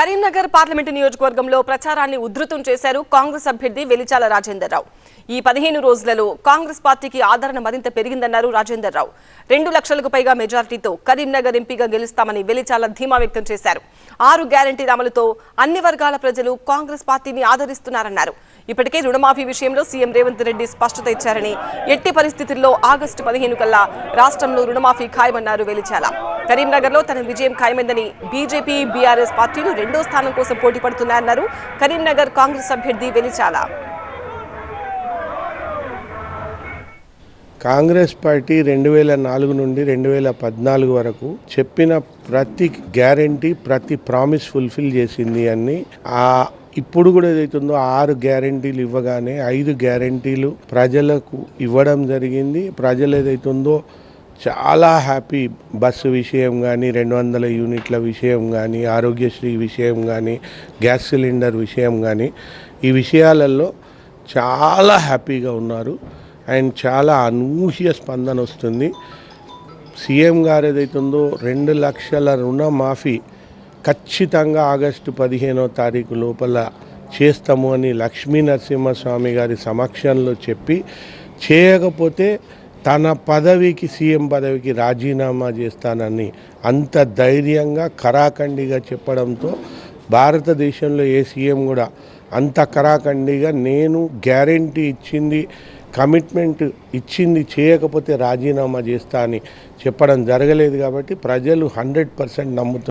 Karimnagar parliament నియోజకవర్గంలో ప్రచారాన్ని ఉధృతం చేశారు కాంగ్రెస్ అభ్యర్థి వెలిచాల రాజేందర్ రావు. ఈ పదిహేను రోజులలో కాంగ్రెస్ పార్టీకి ఆదరణ మరింత పెరిగిందన్నారు రాజేందర్ రావు. రెండు లక్షలకు పైగా మెజార్టీతో కరీంనగర్ ఎంపీగా గెలుస్తామని వెలిచాల ధీమా వ్యక్తం చేశారు. ఆరు గ్యారంటీల అమలుతో అన్ని వర్గాల ప్రజలు కాంగ్రెస్ పార్టీని ఆదరిస్తున్నారన్నారు. ఇప్పటికే రుణమాఫీ విషయంలో సీఎం రేవంత్ రెడ్డి స్పష్టత ఇచ్చారని ఎట్టి పరిస్థితుల్లో ఆగస్టు పదిహేను కల్లా రాష్ట్రంలో రుణమాఫీ ఖాయమన్నారు వెలిచాల. కరీంనగర్లో తన విజయం ఖాయమైందని బీజేపీ బీఆర్ఎస్ పార్టీలు రెండో స్థానం కోసం పోటీ పడుతున్నాయన్నారు. కరీంనగర్ కాంగ్రెస్ అభ్యర్థి వెలిచాల. కాంగ్రెస్ పార్టీ రెండు వేల నాలుగు నుండి రెండు వేల పద్నాలుగు వరకు చెప్పిన ప్రతి గ్యారంటీ ప్రతి ప్రామిస్ ఫుల్ఫిల్ చేసింది అని ఆ ఇప్పుడు కూడా ఏదైతుందో ఆరు గ్యారంటీలు ఇవ్వగానే ఐదు గ్యారంటీలు ప్రజలకు ఇవ్వడం జరిగింది. ప్రజలు ఏదైతుందో చాలా హ్యాపీ బస్సు విషయం కానీ రెండు వందల యూనిట్ల విషయం కానీ ఆరోగ్యశ్రీ విషయం కానీ గ్యాస్ సిలిండర్ విషయం కానీ ఈ విషయాలలో చాలా హ్యాపీగా ఉన్నారు. అండ్ చాలా అనూహ్య స్పందన వస్తుంది. సీఎం గారు ఏదైతుందో రెండు లక్షల రుణమాఫీ ఖచ్చితంగా ఆగస్టు పదిహేనో తారీఖు లోపల చేస్తాము అని లక్ష్మీ నరసింహస్వామి గారి సమక్షంలో చెప్పి చేయకపోతే తన పదవికి సీఎం పదవికి రాజీనామా చేస్తానని అంత ధైర్యంగా కరాఖండిగా చెప్పడంతో భారతదేశంలో ఏ సీఎం కూడా అంత కరాఖండిగా నేను గ్యారంటీ ఇచ్చింది కమిట్మెంట్ ఇచ్చింది చేయకపోతే రాజీనామా చేస్తా అని చెప్పడం జరగలేదు కాబట్టి ప్రజలు హండ్రెడ్ పర్సెంట్ నమ్ముతున్నారు.